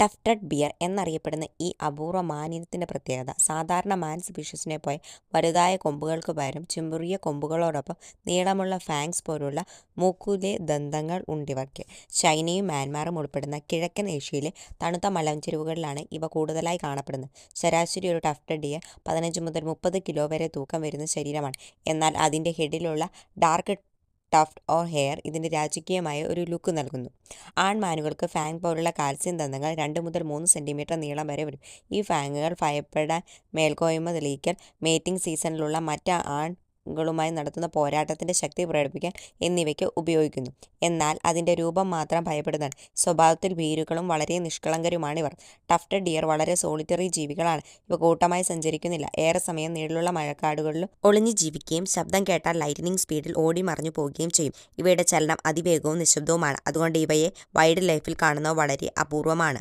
Tufted beer എന്നറിയപ്പെടുന്ന ഈ അപൂർവ മാനിനത്തിന്റെ പ്രത്യേകത സാധാരണ മാൻ പോയി വലുതായ കൊമ്പുകൾക്ക് പകരം ചിമ്പുറിയ കൊമ്പുകളോടൊപ്പം നീളമുള്ള ഫാങ്സ് പോലുള്ള മൂക്കുലെ ദന്തങ്ങൾ ഉണ്ടിവർക്ക് ചൈനയും മ്യാൻമാറും ഉൾപ്പെടുന്ന കിഴക്കൻ ഏഷ്യയിലെ തണുത്ത മലഞ്ചെരുവുകളിലാണ് ഇവ കൂടുതലായി കാണപ്പെടുന്നത്. ശരാശരി ഒരു ടഫ്റ്റഡ് ബിയർ പതിനഞ്ച് മുതൽ മുപ്പത് കിലോ വരെ തൂക്കം വരുന്ന ശരീരമാണ്. എന്നാൽ അതിന്റെ ഹെഡിലുള്ള ഡാർക്ക് ടഫ്റ്റ് ഓർ ഹെയർ ഇതിന് രാജകീയമായ ഒരു ലുക്ക് നൽകുന്നു. ആൺമാനുകൾക്ക് ഫാങ് പോലുള്ള കാൽസ്യം ദന്തങ്ങൾ രണ്ട് മുതൽ മൂന്ന് സെന്റിമീറ്റർ നീളം വരെ വരും. ഈ ഫാങ്ങുകൾ ഭയപ്പെടാൻ മേൽക്കോയ്മ തെളിയിക്കൽ, മേറ്റിംഗ് സീസണിലുള്ള മറ്റ് ആൺകളുമായി നടത്തുന്ന പോരാട്ടത്തിന്റെ ശക്തി പ്രകടിപ്പിക്കാൻ എന്നിവയ്ക്ക് ഉപയോഗിക്കുന്നു. എന്നാൽ അതിന്റെ രൂപം മാത്രം ഭയപ്പെടുന്നതാണ്. സ്വഭാവത്തിൽ ഭീരുക്കളും വളരെ നിഷ്കളങ്കരുമാണിവർ. ടഫ്റ്റ് ഡിയർ വളരെ സോളിറ്ററി ജീവികളാണ്. ഇവ കൂട്ടമായി സഞ്ചരിക്കുന്നില്ല. ഏറെ സമയം നീളുള്ള മഴക്കാടുകളിലും ഒളിഞ്ഞു ജീവിക്കുകയും ശബ്ദം കേട്ടാൽ ലൈറ്റനിങ് സ്പീഡിൽ ഓടി മറിഞ്ഞു പോവുകയും ചെയ്യും. ഇവയുടെ ചലനം അതിവേഗവും നിശബ്ദവുമാണ് അതുകൊണ്ട് ഇവയെ വൈൽഡ് ലൈഫിൽ കാണുന്നത് വളരെ അപൂർവമാണ്.